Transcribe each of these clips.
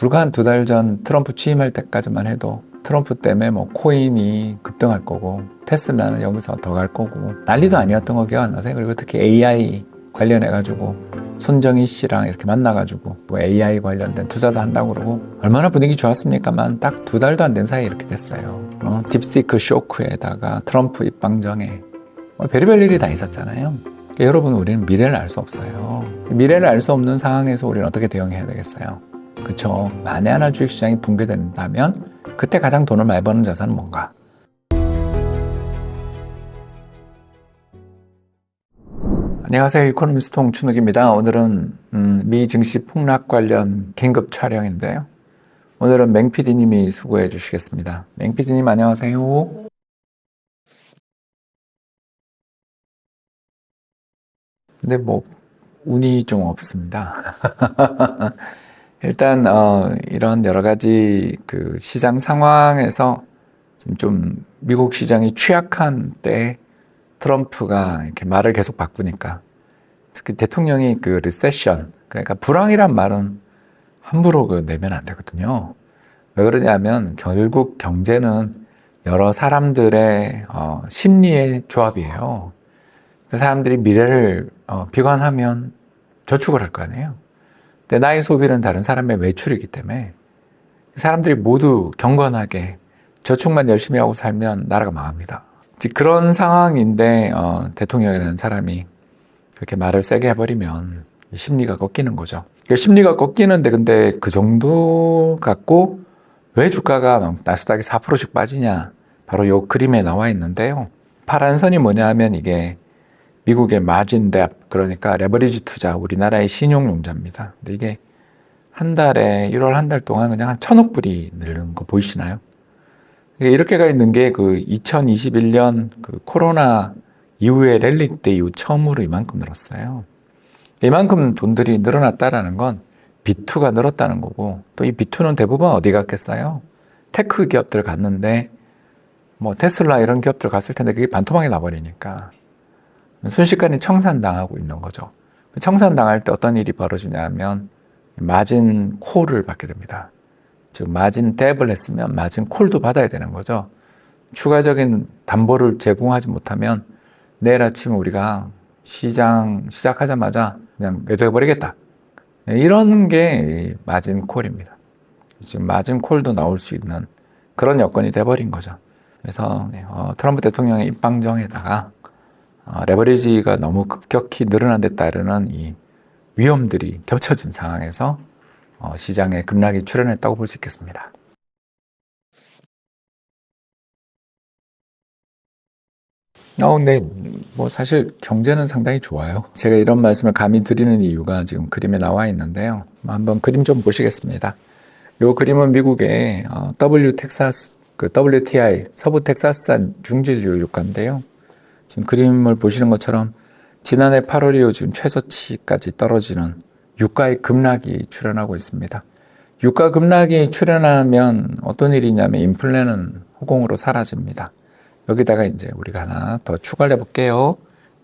불과 한 두 달 전 트럼프 취임할 때까지만 해도 트럼프 때문에 뭐 코인이 급등할 거고 테슬라는 여기서 더 갈 거고 난리도 아니었던 거 기억 안 나세요? 그리고 특히 AI 관련해 가지고 손정희 씨랑 이렇게 만나 가지고 뭐 AI 관련된 투자도 한다고 그러고 얼마나 분위기 좋았습니까만 딱 두 달도 안 된 사이에 이렇게 됐어요. 어, 딥시크 쇼크에다가 트럼프 입방정에 뭐 별의별 일이 다 있었잖아요. 그러니까 여러분 우리는 미래를 알 수 없어요. 미래를 알 수 없는 상황에서 우리는 어떻게 대응해야 되겠어요? 그렇죠. 만에 하나 주식시장이 붕괴된다면 그때 가장 돈을 많이 버는 자산은 뭔가? 안녕하세요. 이코노미스트 홍춘욱입니다. 오늘은 음, 미 증시 폭락 관련 긴급 촬영인데요. 오늘은 맹PD님이 수고해 주시겠습니다. 맹PD님 안녕하세요. 근데 뭐 운이 좀 없습니다. 일단 어, 이런 여러 가지 그 시장 상황에서 좀 미국 시장이 취약한 때 트럼프가 이렇게 말을 계속 바꾸니까 특히 대통령이 그 리세션 그러니까 불황이란 말은 함부로 그 내면 안 되거든요. 왜 그러냐면 결국 경제는 여러 사람들의 어, 심리의 조합이에요. 그 사람들이 미래를 어, 비관하면 저축을 할 거 아니에요. 근데 나의 소비는 다른 사람의 매출이기 때문에 사람들이 모두 경건하게 저축만 열심히 하고 살면 나라가 망합니다. 즉 그런 상황인데 어, 대통령이라는 사람이 그렇게 말을 세게 해버리면 심리가 꺾이는 거죠. 그러니까 심리가 꺾이는데 근데 그 정도 갖고 왜 주가가 막 나스닥이 4%씩 빠지냐? 바로 요 그림에 나와 있는데요. 파란 선이 뭐냐 하면 이게 미국의 마진 뎁 그러니까 레버리지 투자 우리나라의 신용융자입니다. 근데 이게 한 달에 1월 한 달 동안 그냥 한 천억 불이 늘는 거 보이시나요? 이렇게 가 있는 게 그 2021년 그 코로나 이후에 랠리 때 이후 처음으로 이만큼 늘었어요. 이만큼 돈들이 늘어났다라는 건 B2가 늘었다는 거고 또 이 B2는 대부분 어디 갔겠어요? 테크 기업들 갔는데 뭐 테슬라 이런 기업들 갔을 텐데 그게 반토막이 나버리니까 순식간에 청산당하고 있는 거죠. 청산당할 때 어떤 일이 벌어지냐면 마진 콜을 받게 됩니다. 즉 마진 뎁을 했으면 마진 콜도 받아야 되는 거죠. 추가적인 담보를 제공하지 못하면 내일 아침 우리가 시장 시작하자마자 그냥 매도해 버리겠다. 이런 게 마진 콜입니다. 지금 마진 콜도 나올 수 있는 그런 여건이 돼버린 거죠. 그래서 어, 트럼프 대통령의 입방정에다가 어, 레버리지가 너무 급격히 늘어난 데 따르는 이 위험들이 겹쳐진 상황에서 어, 시장에 급락이 출현했다고 볼 수 있겠습니다. 어, 근데 뭐 사실 경제는 상당히 좋아요. 제가 이런 말씀을 감히 드리는 이유가 지금 그림에 나와 있는데요. 한번 그림 좀 보시겠습니다. 이 그림은 미국의 어, W 텍사스 그 WTI 서부 텍사스산 중진류 유가인데요. 지금 그림을 보시는 것처럼 지난해 8월 이후 지금 최저치까지 떨어지는 유가의 급락이 출현하고 있습니다. 유가 급락이 출현하면 어떤 일이 있냐면 인플레는 허공으로 사라집니다. 여기다가 이제 우리가 하나 더 추가를 해볼게요.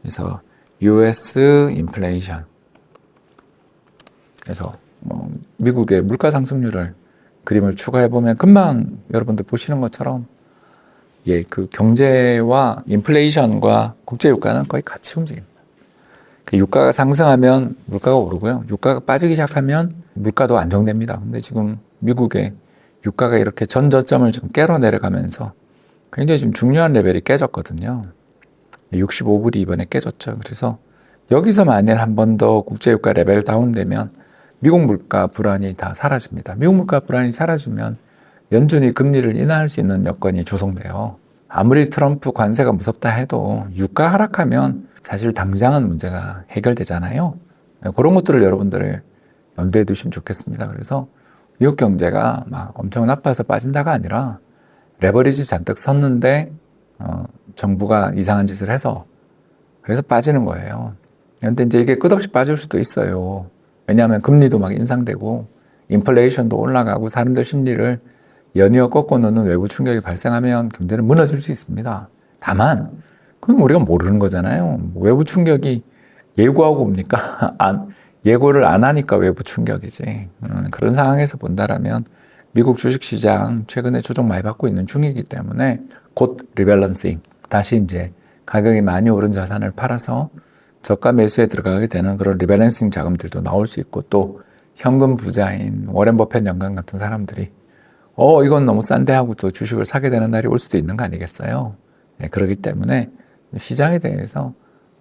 그래서 US 인플레이션. 그래서 뭐 미국의 물가 상승률을 그림을 추가해 보면 금방 여러분들 보시는 것처럼 예, 그 경제와 인플레이션과 국제 유가는 거의 같이 움직입니다. 그 유가가 상승하면 물가가 오르고요. 유가가 빠지기 시작하면 물가도 안정됩니다. 근데 지금 미국의 유가가 이렇게 전 저점을 지금 깨러 내려가면서 굉장히 지금 중요한 레벨이 깨졌거든요. 65불이 이번에 깨졌죠. 그래서 여기서 만일 한 번 더 국제유가 레벨 다운되면 미국 물가 불안이 다 사라집니다. 미국 물가 불안이 사라지면 연준이 금리를 인하할 수 있는 여건이 조성돼요. 아무리 트럼프 관세가 무섭다 해도 유가 하락하면 사실 당장은 문제가 해결되잖아요. 그런 것들을 여러분들 염두에 두시면 좋겠습니다. 그래서 미국 경제가 막 엄청 나빠서 빠진다가 아니라 레버리지 잔뜩 섰는데 어, 정부가 이상한 짓을 해서 그래서 빠지는 거예요. 그런데 이제 이게 끝없이 빠질 수도 있어요. 왜냐하면 금리도 막 인상되고 인플레이션도 올라가고 사람들 심리를 연이어 꺾고 놓는 외부 충격이 발생하면 경제는 무너질 수 있습니다. 다만 그건 우리가 모르는 거잖아요. 외부 충격이 예고하고 옵니까? 안, 예고를 안 하니까 외부 충격이지. 음, 그런 상황에서 본다라면 미국 주식시장 최근에 조정 많이 받고 있는 중이기 때문에 곧 리밸런싱 다시 이제 가격이 많이 오른 자산을 팔아서 저가 매수에 들어가게 되는 그런 리밸런싱 자금들도 나올 수 있고 또 현금 부자인 워렌 버핏 연간 같은 사람들이 어 이건 너무 싼데 하고 또 주식을 사게 되는 날이 올 수도 있는 거 아니겠어요? 네, 그렇기 때문에 시장에 대해서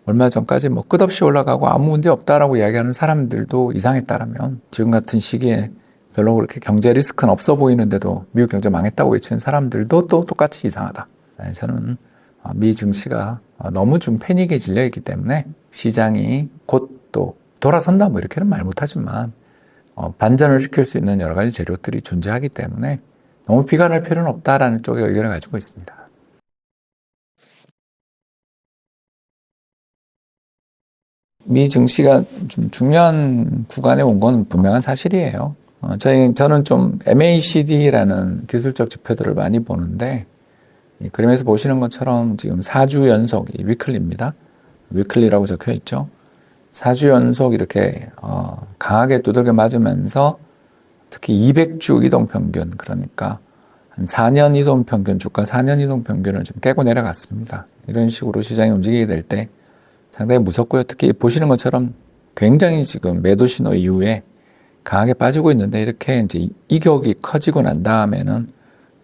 얼마 전까지 뭐 끝없이 올라가고 아무 문제 없다라고 이야기하는 사람들도 이상했다라면 지금 같은 시기에 별로 그렇게 경제 리스크는 없어 보이는데도 미국 경제 망했다고 외치는 사람들도 또 똑같이 이상하다. 네, 저는 어, 미 증시가 어, 너무 좀 패닉에 질려 있기 때문에 시장이 곧 또 돌아선다 뭐 이렇게는 말 못하지만 어, 반전을 시킬 수 있는 여러 가지 재료들이 존재하기 때문에 너무 비관할 필요는 없다라는 쪽의 의견을 가지고 있습니다. 미 증시가 좀 중요한 구간에 온 건 분명한 사실이에요. 어, 저희, 저는 좀 MACD라는 기술적 지표들을 많이 보는데, 이 그림에서 보시는 것처럼 지금 4주 연속, 이 위클리입니다. 위클리라고 적혀 있죠. 4주 연속 이렇게, 어, 강하게 두들겨 맞으면서 특히 200주 이동 평균, 그러니까 한 4년 이동 평균, 주가 4년 이동 평균을 좀 깨고 내려갔습니다. 이런 식으로 시장이 움직이게 될 때 상당히 무섭고요. 특히 보시는 것처럼 굉장히 지금 매도 신호 이후에 강하게 빠지고 있는데 이렇게 이제 이격이 커지고 난 다음에는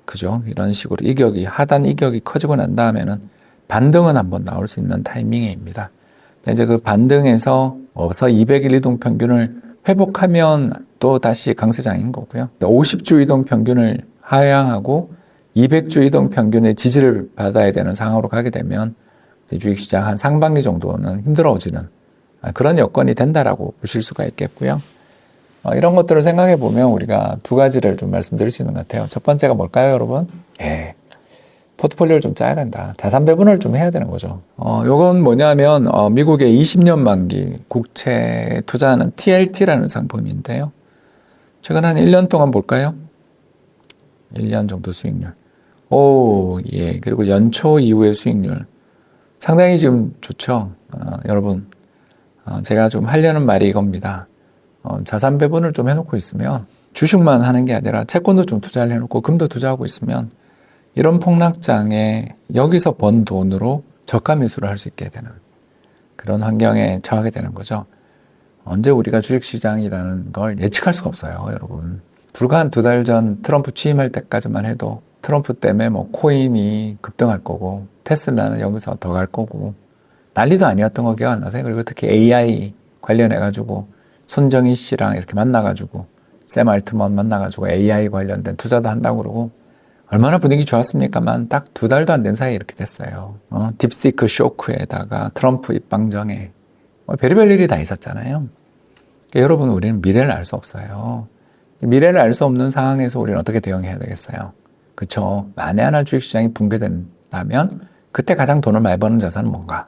그죠? 이런 식으로 이격이 하단 이격이 커지고 난 다음에는 반등은 한번 나올 수 있는 타이밍입니다. 이제 그 반등에서 어서 200일 이동 평균을 회복하면 또 다시 강세장인 거고요. 50주 이동 평균을 하향하고 200주 이동 평균의 지지를 받아야 되는 상황으로 가게 되면 주식시장 한 상반기 정도는 힘들어지는 그런 여건이 된다라고 보실 수가 있겠고요. 어, 이런 것들을 생각해 보면 우리가 두 가지를 좀 말씀드릴 수 있는 것 같아요. 첫 번째가 뭘까요, 여러분? 예. 포트폴리오를 좀 짜야 된다. 자산 배분을 좀 해야 되는 거죠. 어, 요건 뭐냐면, 어, 미국의 20년 만기 국채 투자하는 TLT라는 상품인데요. 최근 한 1년 동안 볼까요? 1년 정도 수익률. 오, 예. 그리고 연초 이후의 수익률. 상당히 지금 좋죠. 어, 여러분. 어, 제가 좀 하려는 말이 이겁니다. 어, 자산 배분을 좀 해놓고 있으면 주식만 하는 게 아니라 채권도 좀 투자를 해놓고 금도 투자하고 있으면 이런 폭락장에 여기서 번 돈으로 저가 매수를 할 수 있게 되는 그런 환경에 처하게 되는 거죠. 언제 우리가 주식시장이라는 걸 예측할 수가 없어요, 여러분. 불과 한 두 달 전 트럼프 취임할 때까지만 해도 트럼프 때문에 뭐 코인이 급등할 거고 테슬라는 여기서 더 갈 거고 난리도 아니었던 거 기억 안 나세요? 그리고 특히 AI 관련해가지고 손정희 씨랑 이렇게 만나가지고 샘 알트먼 만나가지고 AI 관련된 투자도 한다고 그러고 얼마나 분위기 좋았습니까만 딱 두 달도 안 된 사이에 이렇게 됐어요. 어, 딥시크 쇼크에다가 트럼프 입방정에 뭐 별의별 일이 다 있었잖아요. 그러니까 여러분 우리는 미래를 알 수 없어요. 미래를 알 수 없는 상황에서 우리는 어떻게 대응해야 되겠어요? 그렇죠. 만에 하나 주식시장이 붕괴된다면 그때 가장 돈을 많이 버는 자산은 뭔가?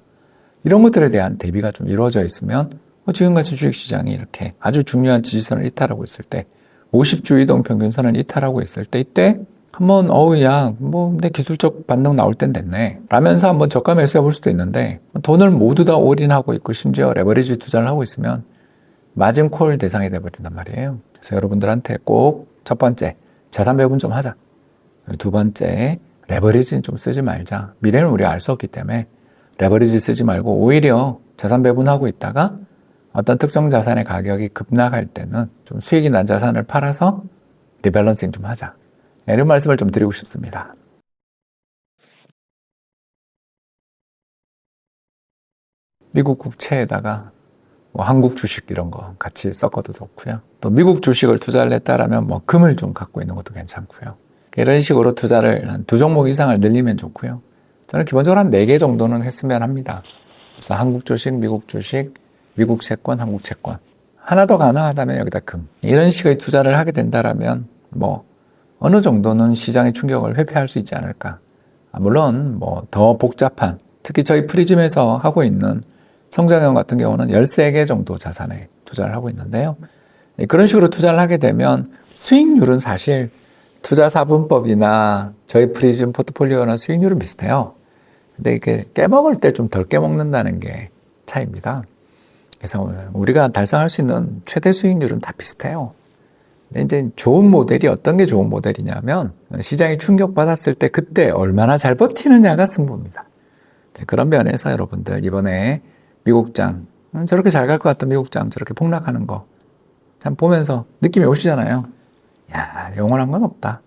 이런 것들에 대한 대비가 좀 이루어져 있으면 뭐 지금같이 주식시장이 이렇게 아주 중요한 지지선을 이탈하고 있을 때 50주 이동 평균선을 이탈하고 있을 때 이때 한번 어우 야 뭐 내 기술적 반등 나올 땐 됐네. 라면서 한번 저가 매수해 볼 수도 있는데 돈을 모두 다 올인하고 있고 심지어 레버리지 투자를 하고 있으면 마진 콜 대상이 돼버린단 말이에요. 그래서 여러분들한테 꼭 첫 번째 자산 배분 좀 하자. 두 번째 레버리지는 좀 쓰지 말자. 미래는 우리가 알 수 없기 때문에 레버리지 쓰지 말고 오히려 자산 배분하고 있다가 어떤 특정 자산의 가격이 급락할 때는 좀 수익이 난 자산을 팔아서 리밸런싱 좀 하자. 이런 말씀을 좀 드리고 싶습니다. 미국 국채에다가 뭐 한국 주식 이런 거 같이 섞어도 좋고요. 또 미국 주식을 투자를 했다라면 뭐 금을 좀 갖고 있는 것도 괜찮고요. 이런 식으로 투자를 한 두 종목 이상을 늘리면 좋고요. 저는 기본적으로 한 네 개 정도는 했으면 합니다. 그래서 한국 주식, 미국 주식, 미국 채권, 한국 채권. 하나 더 가능하다면 여기다 금. 이런 식의 투자를 하게 된다라면 뭐 어느 정도는 시장의 충격을 회피할 수 있지 않을까. 아, 물론 뭐 더 복잡한 특히 저희 프리즘에서 하고 있는 성장형 같은 경우는 13개 정도 자산에 투자를 하고 있는데요. 예, 그런 식으로 투자를 하게 되면 수익률은 사실 투자 사분법이나 저희 프리즘 포트폴리오나 수익률은 비슷해요. 근데 이게 깨먹을 때 좀 덜 깨먹는다는 게 차이입니다. 그래서 우리가 달성할 수 있는 최대 수익률은 다 비슷해요. 이제 좋은 모델이 어떤 게 좋은 모델이냐면 시장이 충격받았을 때 그때 얼마나 잘 버티느냐가 승부입니다. 그런 면에서 여러분들 이번에 미국장 음, 저렇게 잘 갈 것 같던 미국장 저렇게 폭락하는 거 참 보면서 느낌이 오시잖아요. 야 영원한 건 없다.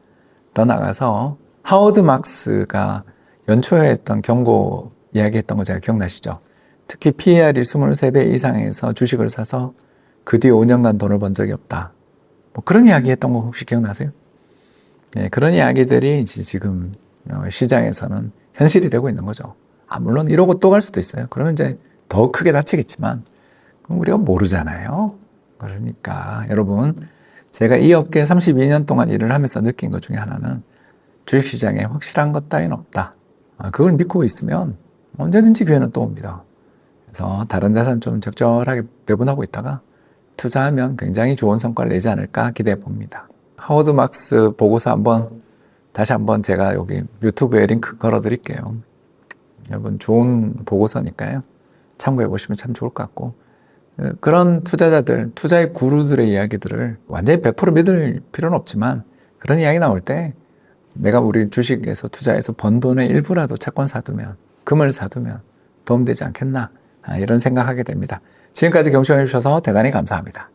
더 나가서 하워드 막스가 연초에 했던 경고 이야기했던 거 제가 기억나시죠? 특히 PER이 23배 이상에서 주식을 사서 그 뒤에 5년간 돈을 번 적이 없다. 뭐 그런 이야기 했던 거 혹시 기억나세요? 네, 그런 이야기들이 이제 지금 어, 시장에서는 현실이 되고 있는 거죠. 아, 물론 이러고 또 갈 수도 있어요. 그러면 이제 더 크게 다치겠지만, 우리가 모르잖아요. 그러니까 여러분, 제가 이 업계에 32년 동안 일을 하면서 느낀 것 중에 하나는 주식시장에 확실한 것 따윈 없다. 아, 그걸 믿고 있으면 언제든지 기회는 또 옵니다. 그래서 다른 자산 좀 적절하게 배분하고 있다가 투자하면 굉장히 좋은 성과를 내지 않을까 기대해 봅니다. 하워드 막스 보고서 한번 다시 한번 제가 여기 유튜브에 링크 걸어 드릴게요. 여러분 좋은 보고서니까요. 참고해 보시면 참 좋을 것 같고 어, 그런 투자자들, 투자의 구루들의 이야기들을 완전히 100% 믿을 필요는 없지만 그런 이야기 나올 때 내가 우리 주식에서 투자해서 번 돈의 일부라도 채권 사두면 금을 사두면 도움되지 않겠나 아, 이런 생각하게 됩니다. 지금까지 경청해 주셔서 대단히 감사합니다.